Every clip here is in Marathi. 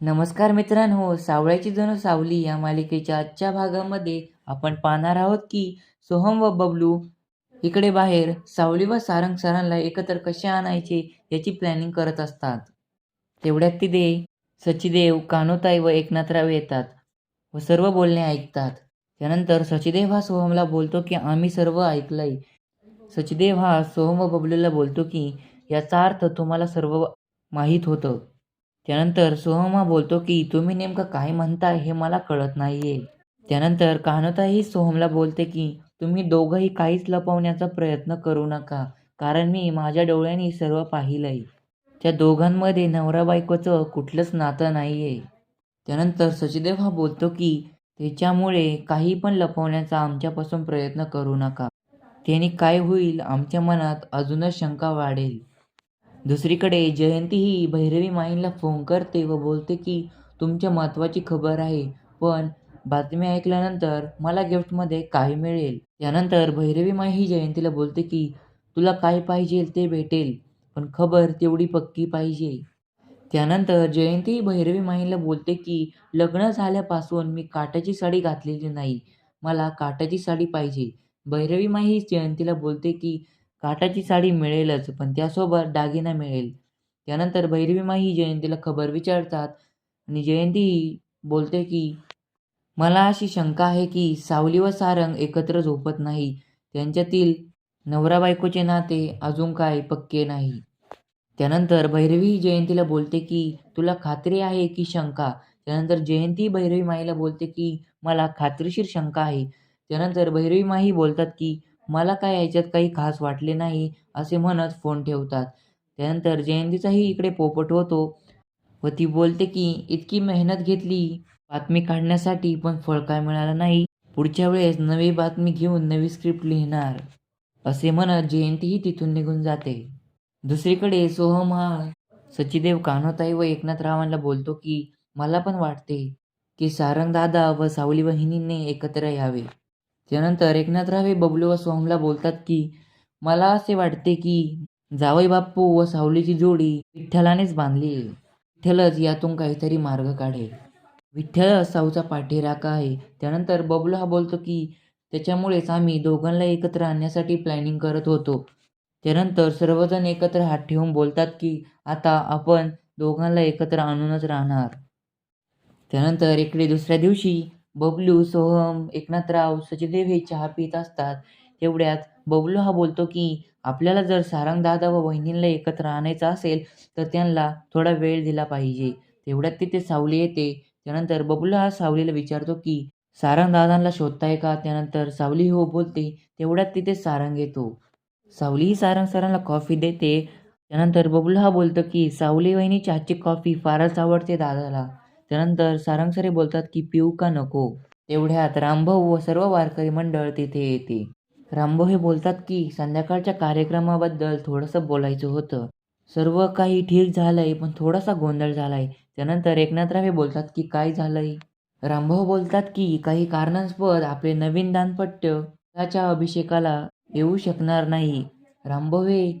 नमस्कार मित्रांनो सावळ्याची जणू सावली या मालिकेच्या आजच्या भागामध्ये आपण पाहणार आहोत की सोहम व बबलू इकडे बाहेर सावली व सारंग सरांना एकत्र कसे आणायचे याची प्लॅनिंग करत असतात. तेवढ्यात तिथे सचिदेव कानोताई व एकनाथराव येतात व सर्व बोलणे ऐकतात. त्यानंतर सचिदेव हा सोहमला बोलतो की आम्ही सर्व ऐकलंय. सचिदेव हा सोहम व बबलूला बोलतो की याचा अर्थ तुम्हाला सर्व माहीत होतं. त्यानंतर सोहमा बोलतो की तुम्ही नेमकं काय म्हणताय हे मला कळत नाही आहे त्यानंतर कान्होताही सोहमला बोलते की तुम्ही दोघंही काहीच लपवण्याचा प्रयत्न करू नका कारण मी माझ्या डोळ्यांनी सर्व पाहिलंय. त्या दोघांमध्ये नवरा बायकोचं कुठलंच नातं नाही आहे त्यानंतर सचिदेव हा बोलतो की त्याच्यामुळे काही पण लपवण्याचा आमच्यापासून प्रयत्न करू नका. त्याने काय होईल आमच्या मनात अजूनच शंका वाढेल. दुसरीकडे जयंती ही भैरवी माईंना फोन करते व बोलते की तुमच्या महत्त्वाची खबर आहे. पण बातमी ऐकल्यानंतर मला गिफ्टमध्ये काय मिळेल. त्यानंतर भैरवी माई ही जयंतीला बोलते की तुला काय पाहिजे ते भेटेल. पण खबर तेवढी पक्की पाहिजे. त्यानंतर जयंती ही भैरवी माईला बोलते की लग्न झाल्यापासून मी काटाची साडी घातलेली नाही. मला काटाची साडी पाहिजे. भैरवी माई ही जयंतीला बोलते की काटाची साडी मिळेलच पण त्यासोबत दागिना मिळेल. त्यानंतर भैरवीमाई ही जयंतीला खबर विचारतात आणि जयंती बोलते की मला अशी शंका आहे की सावली व सारंग एकत्र झोपत नाही. त्यांच्यातील नवरा बायकोचे नाते अजून काय पक्के नाही. त्यानंतर भैरवी जयंतीला बोलते की तुला खात्री आहे की शंका? त्यानंतर जयंती भैरवी माईला बोलते की मला खात्रीशीर शंका आहे. त्यानंतर भैरवी माही बोलतात की मला काय याच्यात काही खास वाटले नाही असे म्हणत फोन ठेवतात. त्यानंतर जयंतीचाही इकडे पोपट होतो व ती बोलते की इतकी मेहनत घेतली बातमी काढण्यासाठी पण फळ काय मिळालं नाही. पुढच्या वेळेस नवी बातमी घेऊन नवी स्क्रिप्ट लिहिणार असे म्हणत जयंतीही तिथून निघून जाते. दुसरीकडे सोहम हा सचिदेव कान्होताई व एकनाथरावांना बोलतो की मला पण वाटते की सारंग दादा व सावली बहिणींनी एकत्र यावे. त्यानंतर एकनाथराव हे बबलू व सोहमला बोलतात की मला असे वाटते की जावई बाप्पू व सावलीची जोडी विठ्ठलानेच बांधली आहे. विठ्ठलच यातून काहीतरी मार्ग काढेल. विठ्ठल साऊचा पाठीराखा आहे. त्यानंतर बबलू हा बोलतो की त्याच्यामुळेच आम्ही दोघांना एकत्र आणण्यासाठी प्लॅनिंग करत होतो. त्यानंतर सर्वजण एकत्र हात ठेवून बोलतात की आता आपण दोघांना एकत्र आणूनच राहणार. त्यानंतर इकडे दुसऱ्या दिवशी बबलू सोहम एकनाथराव सचिदेव हे चहा पित असतात. तेवढ्यात बबलू हा बोलतो की आपल्याला जर सारंग दादा व बहिणींना एकत्र आणायचं असेल तर त्यांना थोडा वेळ दिला पाहिजे. तेवढ्यात तिथे सावली येते. त्यानंतर बबलू हा सावलीला विचारतो की सारंग दादांना शोधताय का? त्यानंतर सावली हो बोलते. तेवढ्यात तिथे सारंग येतो. सावली ही सारंग सरांना कॉफी देते. त्यानंतर बबलू हा बोलतो की सावली वहिनी चहाची कॉफी फारच आवडते दादाला. त्यानंतर सारंगसरे बोलतात की पिऊ का नको? तेवढ्यात रामभाऊ व सर्व वारकरी मंडळ तिथे येते. रामभाऊ हे बोलतात की संध्याकाळच्या कार्यक्रमाबद्दल थोडंसं बोलायचं होतं. सर्व काही ठीक झालंय पण थोडासा गोंधळ झालाय. त्यानंतर एकनाथराव हे बोलतात की काय झालंय? रामभाऊ बोलतात की काही कारणास्पद आपले नवीन दानपट्य त्याच्या अभिषेकाला येऊ शकणार नाही. रामभाऊ हे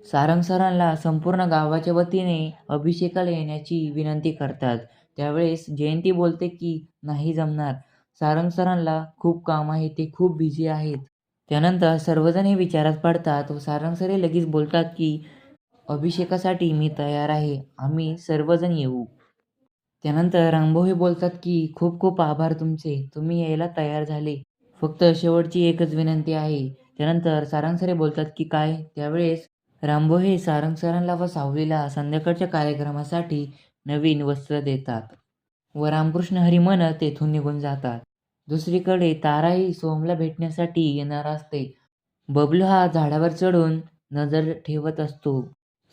सारंग सरांना संपूर्ण गावाच्या वतीने अभिषेकाला येण्याची विनंती करतात. त्यावेळेस जयंती बोलते की नाही जमणार. सारंग सरांना खूप काम आहे ते खूप बिझी आहेत. त्यानंतर सर्वजण हे विचारात पडतात व सारंग सर हे लगेच बोलतात की अभिषेकासाठी मी तयार आहे. आम्ही सर्वजण येऊ. त्यानंतर रामभाऊ हे बोलतात की खूप खूप आभार तुमचे. तुम्ही यायला तयार झाले. फक्त शेवटची एकच विनंती आहे. त्यानंतर सारंग सरे बोलतात की काय? त्यावेळेस रामभाऊ हे सारंग सरांना व सावलीला संध्याकाळच्या कार्यक्रमासाठी नवीन वस्त्र देतात. व रामकृष्ण हरी म्हणत तेथून निघून जातात. दुसरीकडे ताराही सोमला भेटण्यासाठी येणार असते. बबलू हा झाडावर चढून नजर ठेवत असतो.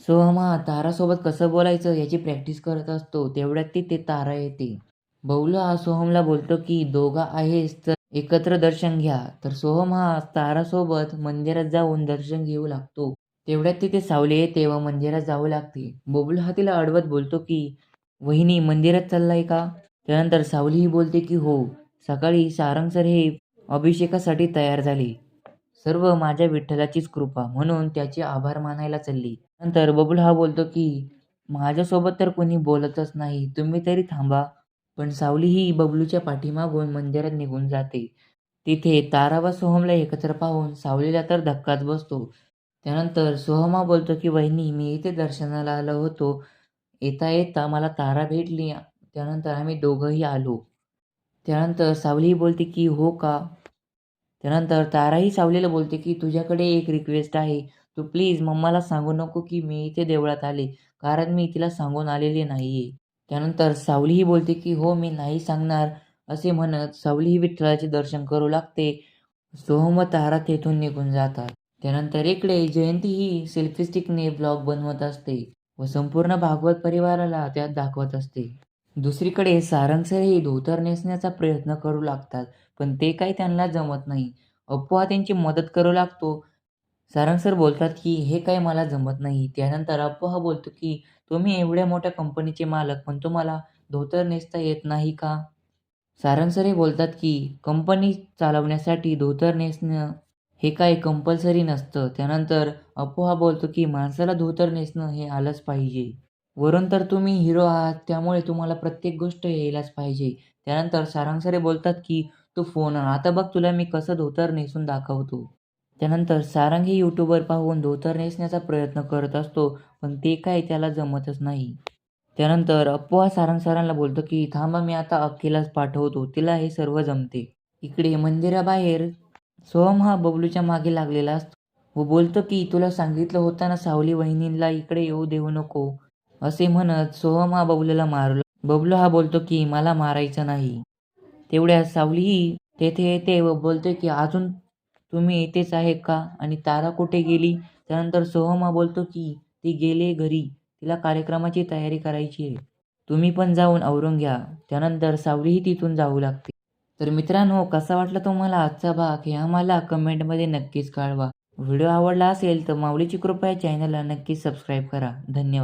सोहम हा तारासोबत कसं बोलायचं याची प्रॅक्टिस करत असतो. तेवढ्यात तिथे तारा येते. बबलू हा सोहमला बोलतो की दोघा आहेस तर एकत्र दर्शन घ्या. तर सोहम हा तारासोबत मंदिरात जाऊन दर्शन घेऊ लागतो. तेवढ्यात तिथे सावली येते व मंदिरात जावं लागते. बबलू हा तिला अडवत बोलतो की वहिनी मंदिरात चाललाय का? त्यानंतर सावली ही बोलते की हो. सकाळी सारंग सर हे अभिषेकासाठी तयार झाले. सर्व माझ्या विठ्ठलाचीच कृपा. म्हणून त्याचे आभार मानायला चालली. नंतर बबलू हा बोलतो की माझ्यासोबत तर कोणी बोलतच नाही. तुम्ही तरी थांबा. पण सावली ही बबलूच्या पाठीमागून मंदिरात निघून जाते. तिथे तारा व सोहमला एकत्र पाहून सावलीला तर धक्काच बसतो. त्यानंतर सोहमा बोलतो की वहिनी मी इथे दर्शनाला आलो होतो. येता येता मला तारा भेटली. त्यानंतर आम्ही दोघंही आलो. त्यानंतर सावलीही बोलते की हो का? त्यानंतर ताराही सावलीला बोलते की तुझ्याकडे एक रिक्वेस्ट आहे. तू प्लीज मम्माला सांगू नको की मी इथे देवळात आले. कारण मी तिला सांगून आलेले नाहीये. त्यानंतर सावलीही बोलते की हो मी नाही सांगणार. असे म्हणत सावलीही विठ्ठलाचे दर्शन करू लागते. सोहम तारा तेथून निघून जातात. त्यानंतर इकडे जयंती ही सेल्फी स्टिकने ब्लॉग बनवत असते व संपूर्ण भागवत परिवाराला त्यात दाखवत असते. दुसरीकडे सारंग सर हे धोतर नेसण्याचा प्रयत्न करू लागतात पण ते काही त्यांना जमत नाही. अप्पू हा त्यांची मदत करू लागतो. सारंग सर बोलतात की हे काही मला जमत नाही. त्यानंतर अप्पू हा बोलतो की तुम्ही एवढ्या मोठ्या कंपनीचे मालक पण तुम्हाला धोतर नेसता येत नाही का? सारंग सर हे बोलतात की कंपनी चालवण्यासाठी धोतर नेसणं हे काही कंपल्सरी नसतं. त्यानंतर अपोहा बोलतो की माणसाला धोतर नेसणं हे आलंच पाहिजे. वरून तर तुम्ही हिरो आहात त्यामुळे तुम्हाला प्रत्येक गोष्ट यायलाच पाहिजे. त्यानंतर सारंग बोलतात की तू फोन आता बघ तुला मी कसं धोतर नेसून दाखवतो. त्यानंतर सारंग हे यूट्यूबवर पाहून धोतर नेसण्याचा प्रयत्न करत असतो पण ते काय त्याला जमतच नाही. त्यानंतर अप्पा सारंग सरांना बोलतो की थांबा मी आता अक्कीलाच पाठवतो. तिला हे सर्व जमते. इकडे मंदिराबाहेर सोहम हा बबलूच्या मागे लागलेला असतो. व बोलतो की तुला सांगितलं होतं ना सावली वहिनींना इकडे येऊ देऊ नको असे म्हणत सोहम हा बबलूला मारलो. बबलू हा बोलतो की मला मारायचं नाही. तेवढ्या सावलीही तेथे येते व बोलते की अजून तुम्ही इथेच आहे का? आणि तारा कुठे गेली? त्यानंतर सोहम हा बोलतो की ती गेले घरी. तिला कार्यक्रमाची तयारी करायची आहे. तुम्ही पण जाऊन आवरून घ्या. त्यानंतर सावलीही तिथून जाऊ लागते. तर मित्रांनो कसा वाटला तुम्हाला आजचा भाग हे आम्हाला कमेंटमध्ये नक्कीच कळवा. व्हिडिओ आवडला असेल तर माऊलीची कृपया चॅनलला नक्कीच सबस्क्राईब करा. धन्यवाद.